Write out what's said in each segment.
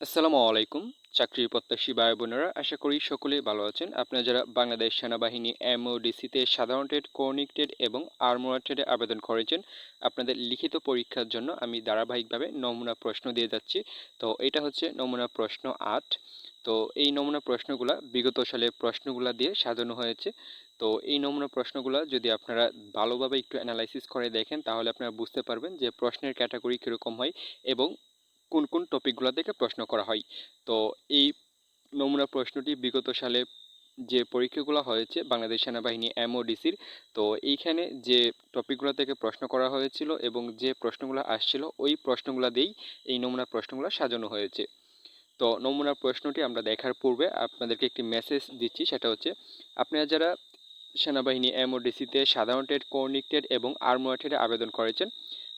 আসসালামু আলাইকুম। চাকরি প্রত্যাশী ভাই বোনেরা, আশা করি সকলেই ভালো আছেন। আপনারা যারা বাংলাদেশ সেনাবাহিনী এমওডিসিতে সাধারণ ট্রেড কর্নিক টেড এবং আর্মোরা ট্রেডে আবেদন করেছেন, আপনাদের লিখিত পরীক্ষার জন্য আমি ধারাবাহিকভাবে নমুনা প্রশ্ন দিয়ে যাচ্ছি। তো এটা হচ্ছে নমুনা প্রশ্ন আট। তো এই নমুনা প্রশ্নগুলা বিগত সালে প্রশ্নগুলা দিয়ে সাজানো হয়েছে। তো এই নমুনা প্রশ্নগুলো যদি আপনারা ভালোভাবে একটু অ্যানালাইসিস করে দেখেন, তাহলে আপনারা বুঝতে পারবেন যে প্রশ্নের ক্যাটাগরি কীরকম হয় এবং কোন কোন টপিকগুলো থেকে প্রশ্ন করা হয়। তো এই নমুনা প্রশ্নটি বিগত সালে যে পরীক্ষাগুলো হয়েছে বাংলাদেশ সেনাবাহিনী এমওডিসির তো এইখানে যে টপিকগুলো থেকে প্রশ্ন করা হয়েছিল এবং যে প্রশ্নগুলো আসছিল, ওই প্রশ্নগুলো দিয়েই এই নমুনা প্রশ্নগুলো সাজানো হয়েছে। তো নমুনা প্রশ্নটি আমরা দেখার পূর্বে আপনাদেরকে একটি মেসেজ দিচ্ছি, সেটা হচ্ছে, আপনারা যারা সেনাবাহিনী এমওডিসিতে সাধারণ টেট কর্নিক টেট এবং আর্মোয়া আবেদন করেছেন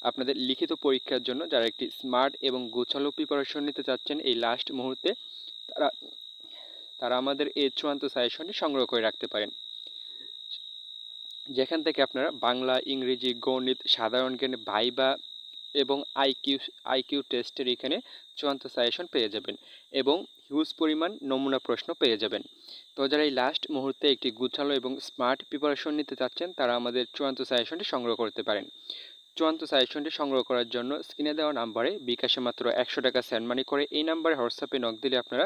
আপনাদের লিখিত পরীক্ষার জন্য যারা একটি স্মার্ট এবং গোছালো প্রিপারেশন নিতে চাচ্ছেন এই লাস্ট মুহূর্তে, তারা তারা আমাদের এই চূড়ান্ত সাজেশনটি সংগ্রহ করে রাখতে পারেন। যেখান থেকে আপনারা বাংলা, ইংরেজি, গণিত, সাধারণ জ্ঞান ভাইবা এবং আইকিউ আইকিউ টেস্টের এখানে চূড়ান্ত সাজেশন পেয়ে যাবেন এবং হিউজ পরিমাণ নমুনা প্রশ্ন পেয়ে যাবেন। তো যারা এই লাস্ট মুহূর্তে একটি গুছালো এবং স্মার্ট প্রিপারেশন নিতে চাচ্ছেন, তারা আমাদের চূড়ান্ত সাজেশনটি সংগ্রহ করতে পারেন। চূড়ান্ত সাজেশনটি সংগ্রহ করার জন্য স্ক্রিনে দেওয়া নাম্বারে বিকাশে মাত্র একশো টাকা সেন্ড মানি করে এই নাম্বারে হোয়াটসঅ্যাপে নক দিলে আপনারা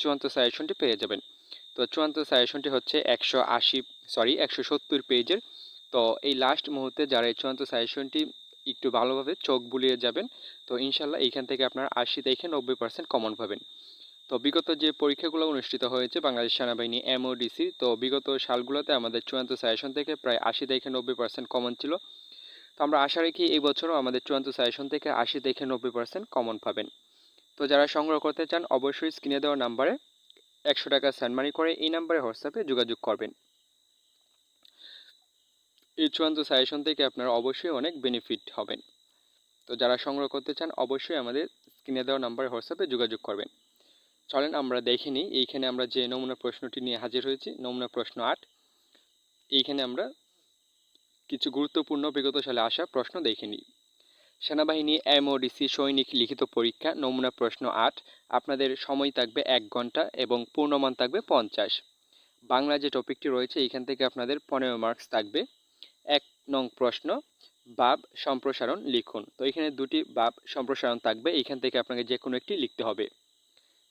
চূড়ান্ত সাজেশনটি পেয়ে যাবেন। তো চূড়ান্ত সাজেশনটি হচ্ছে একশো আশি সরি একশো সত্তর পেজের। তো এই লাস্ট মুহূর্তে যারা এই চূড়ান্ত সাজেশনটি একটু ভালোভাবে চোখ বুলিয়ে যাবেন, তো ইনশাল্লাহ এইখান থেকে আপনারা আশি থেকে নব্বই পার্সেন্ট কমন পাবেন। তো বিগত যে পরীক্ষাগুলো অনুষ্ঠিত হয়েছে বাংলাদেশ সেনাবাহিনী এমওডিসি তো বিগত সালগুলোতে আমাদের চূড়ান্ত সাজেশন থেকে প্রায় আশি থেকে নব্বই পার্সেন্ট কমন ছিল। তো আমরা আশা রাখি এই বছরও আমাদের চূড়ান্ত সাজেশন থেকে আশি থেকে নব্বই পার্সেন্ট কমন পাবেন। তো যারা সংগ্রহ করতে চান, অবশ্যই স্ক্রিনে দেওয়া নাম্বারে একশো টাকা সেন্ড মানি করে এই নাম্বারে হোয়াটসঅ্যাপে যোগাযোগ করবেন। এই চূড়ান্ত সাজেশন থেকে আপনারা অবশ্যই অনেক বেনিফিট হবেন। তো যারা সংগ্রহ করতে চান, অবশ্যই আমাদের স্ক্রিনে দেওয়া নাম্বারে হোয়াটসঅ্যাপে যোগাযোগ করবেন। চলেন আমরা দেখে নিই, এইখানে আমরা যে নমুনা প্রশ্নটি নিয়ে হাজির হয়েছি, নমুনা প্রশ্ন আট। এইখানে আমরা কিছু গুরুত্বপূর্ণ বিগত সালে আসা প্রশ্ন দেখে নিই। সেনাবাহিনী, এমওডিসি, সৈনিক লিখিত পরীক্ষা, নমুনা প্রশ্ন আট, আপনাদের সময় থাকবে এক ঘণ্টা এবং পূর্ণমান থাকবে পঞ্চাশ। বাংলা যে টপিকটি রয়েছে, এখান থেকে আপনাদের পনেরো মার্কস থাকবে। এক নং প্রশ্ন, বাব সম্প্রসারণ লিখুন। তো এখানে দুটি বাব সম্প্রসারণ থাকবে, এখান থেকে আপনাকে যে কোনো একটি লিখতে হবে।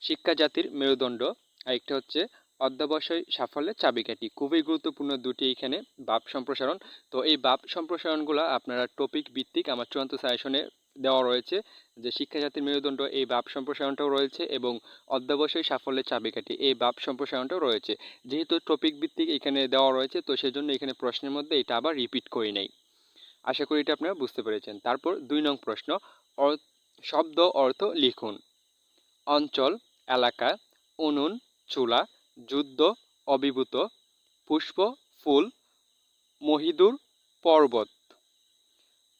শিক্ষা জাতির মেরুদণ্ড, আরেকটা হচ্ছে অধ্যাবসায় সাফল্যের চাবিকাঠি। খুবই গুরুত্বপূর্ণ দুটি এখানে বাপ সম্প্রসারণ। তো এই বাপ সম্প্রসারণগুলো আপনারা টপিক ভিত্তিক আমার চূড়ান্ত সাজেশনে দেওয়া রয়েছে যে শিক্ষা জাতির মেরুদণ্ড, এই বাপ সম্প্রসারণটাও রয়েছে এবং অধ্যাবসায় সাফল্যের চাবিকাঠি, এই বাপ সম্প্রসারণটাও রয়েছে। যেহেতু টপিক ভিত্তিক এখানে দেওয়া রয়েছে, তো সেজন্য এখানে প্রশ্নের মধ্যে এটা আবার রিপিট করি নেই। আশা করি এটা আপনারা বুঝতে পেরেছেন। তারপর দুই নং প্রশ্ন শব্দ অর্থ লিখুন। অঞ্চল, এলাকা, উনুন, চুলা যুদ্ধ, অভিভূত, পুষ্প, ফুল, মহিদুর, পর্বত।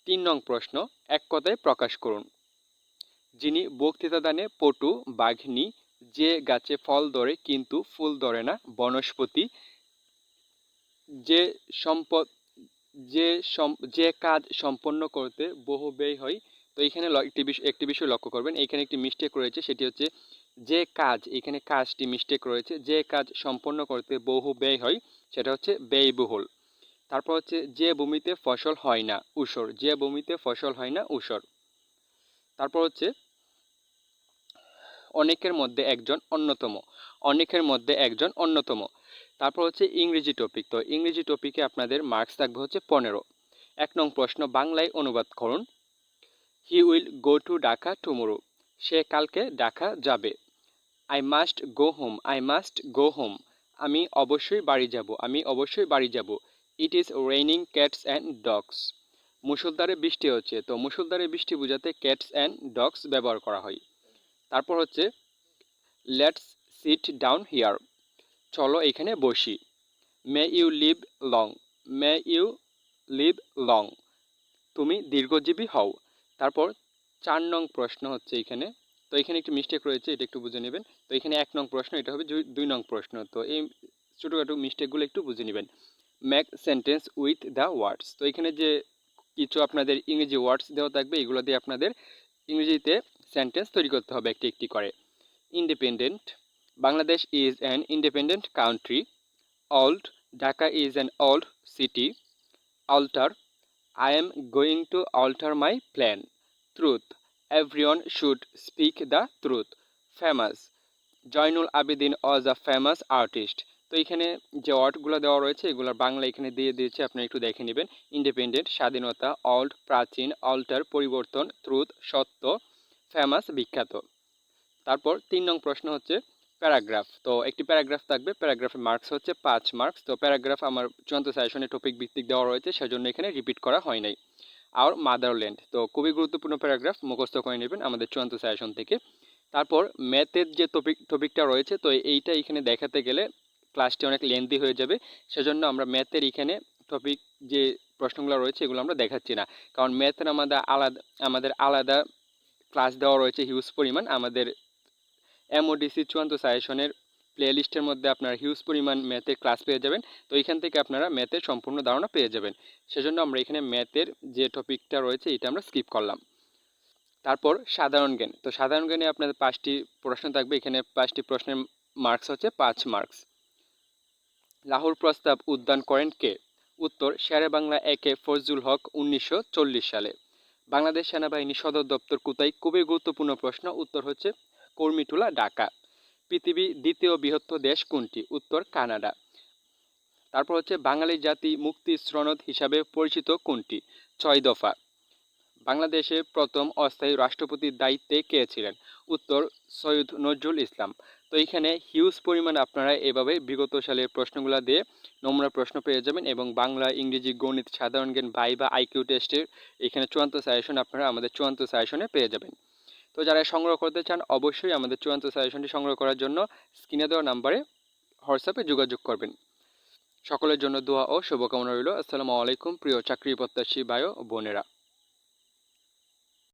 তিন নং প্রশ্ন, এক কথায় প্রকাশ করুন। যিনি বক্তৃতাদানে পটু, বাঘনি, যে গাছে ফল ধরে কিন্তু ফুল ধরে না, বনস্পতি, যে সম্পদ, যে যে কাজ সম্পন্ন করতে বহু ব্যয় হয়, তো এখানে একটি বিষয় একটি বিষয় লক্ষ্য করবেন। এখানে একটি মিস্টেক রয়েছে, সেটি হচ্ছে যে কাজ, এখানে কাজটি মিস্টেক রয়েছে, যে কাজ সম্পন্ন করতে বহু ব্যয় হয়, সেটা হচ্ছে ব্যয়বহুল। তারপর হচ্ছে, যে ভূমিতে ফসল হয় না উসর যে ভূমিতে ফসল হয় না উসর তারপর হচ্ছে, অনেকের মধ্যে একজন অন্যতম, অনেকের মধ্যে একজন অন্যতম। তারপর হচ্ছে, ইংরেজি টপিক তো ইংরেজি টপিকে আপনাদের মার্কস থাকবে হচ্ছে পনেরো। এক নং প্রশ্ন, বাংলায় অনুবাদ করুন। He will go to Dhaka tomorrow সে কালকে ঢাকা যাবে। I must go home I must go home আমি অবশ্যই বাড়ি যাব। আমি অবশ্যই বাড়ি যাব। It is raining cats and dogs মুসলধারে বৃষ্টি হচ্ছে, তো মুসলধারে বৃষ্টি বোঝাতে ক্যাটস অ্যান্ড ডগস ব্যবহার করা হয়। তারপর হচ্ছে লেটস সিট ডাউন হিয়ার চলো এখানে বসি। May you live long may you live long তুমি দীর্ঘজীবী হও। তারপর চার নং প্রশ্ন হচ্ছে এখানে। তো এখানে একটু মিস্টেক রয়েছে, এটা একটু বুঝে নেবেন। তো এখানে এক নং প্রশ্ন, এটা হবে দুই নং প্রশ্ন। তো এই ছোটোখাটো মিস্টেকগুলো একটু বুঝে নেবেন। Make sentence with the words তো এখানে যে কিছু আপনাদের ইংরেজি ওয়ার্ডস দেওয়া থাকবে, এগুলো দিয়ে আপনাদের ইংরেজিতে সেন্টেন্স তৈরি করতে হবে একটি একটি করে। Independent Bangladesh is an independent country old Dhaka is an old city Alter. I am going to alter my plan Truth. Everyone should speak the truth. Famous. Zainul Abedin was a famous artist তো এখানে যে ওয়ার্ডগুলো দেওয়া রয়েছে এগুলোর বাংলা এখানে দিয়ে দিয়েছে, আপনি একটু দেখে নেবেন। ইন্ডিপেন্ডেন্ট স্বাধীনতা অল্ড প্রাচীন অল্টার পরিবর্তন ট্রুথ সত্য ফেমাস বিখ্যাত। তারপর তিন নং প্রশ্ন হচ্ছে প্যারাগ্রাফ। তো একটি প্যারাগ্রাফ থাকবে, প্যারাগ্রাফের মার্কস হচ্ছে পাঁচ মার্কস। তো প্যারাগ্রাফ আমার চূড়ান্ত সাজেশনে টপিক ভিত্তিক দেওয়া রয়েছে, সেজন্য এখানে রিপিট করা হয় নাই। আর মাদারল্যান্ড তো খুবই গুরুত্বপূর্ণ প্যারাগ্রাফ মুখস্থ করে নেবেন আমাদের চূড়ান্ত সাজেশন থেকে। তারপর ম্যাথের যে টপিক টপিকটা রয়েছে, তো এইটা এখানে দেখাতে গেলে ক্লাসটি অনেক লেন্দি হয়ে যাবে। সেজন্য আমরা ম্যাথের এখানে টপিক যে প্রশ্নগুলো রয়েছে, এগুলো আমরা দেখাচ্ছি না। কারণ ম্যাথের আমাদের আলাদা আমাদের আলাদা ক্লাস দেওয়া রয়েছে হিউজ পরিমাণ। আমাদের এমওডিসি চূড়ান্ত সাজেশনের প্লে লিস্টের মধ্যে আপনার হিউজ পরিমাণ ম্যাথের ক্লাস পেয়ে যাবেন। তো এখান থেকে আপনারা ম্যাথের সম্পূর্ণ ধারণা পেয়ে যাবেন। সেজন্য আমরা এখানে ম্যাথের যে টপিকটা রয়েছে, এটা আমরা স্কিপ করলাম। তারপর সাধারণ জ্ঞান। তো সাধারণ জ্ঞানে আপনাদের পাঁচটি প্রশ্ন থাকবে। এখানে পাঁচটি প্রশ্নের মার্কস হচ্ছে পাঁচ মার্কস লাহোর প্রস্তাব উদ্যান করেন কে? উত্তর, শেরে বাংলা একে ফজলুল হক উনিশশো চল্লিশ সালে। বাংলাদেশ সেনাবাহিনী সদর দপ্তর কোথায়? খুবই গুরুত্বপূর্ণ প্রশ্ন। উত্তর হচ্ছে কর্মিটুলা, ঢাকা। পৃথিবী দ্বিতীয় বৃহত্তর দেশ কোনটি? উত্তর কানাডা। তারপর হচ্ছে বাঙালি জাতি মুক্তি শ্রনদ হিসাবে পরিচিত কোনটি? ছয় দফা। বাংলাদেশে প্রথম অস্থায়ী রাষ্ট্রপতির দায়িত্বে কে ছিলেন? উত্তর সৈয়দ নজরুল ইসলাম। তো এখানে হিউজ পরিমাণ আপনারা এভাবে বিগত সালের প্রশ্নগুলো দিয়ে নমুনা প্রশ্ন পেয়ে যাবেন এবং বাংলা, ইংরেজি, গণিত, সাধারণ জ্ঞান বাই বা আইকিউ টেস্টের এখানে চূড়ান্ত সাজেশন আপনারা আমাদের চূড়ান্ত সাজেশনে পেয়ে যাবেন। তো যারা সংগ্রহ করতে চান, অবশ্যই আমাদের চূড়ান্ত সাজেশনটি সংগ্রহ করার জন্য স্ক্রিনে দেওয়া নাম্বারে হোয়াটসঅ্যাপে যোগাযোগ করবেন। সকলের জন্য দোয়া ও শুভকামনা রইল। আসসালামু আলাইকুম, প্রিয় চাকরি প্রত্যাশী বায়ো বোনেরা।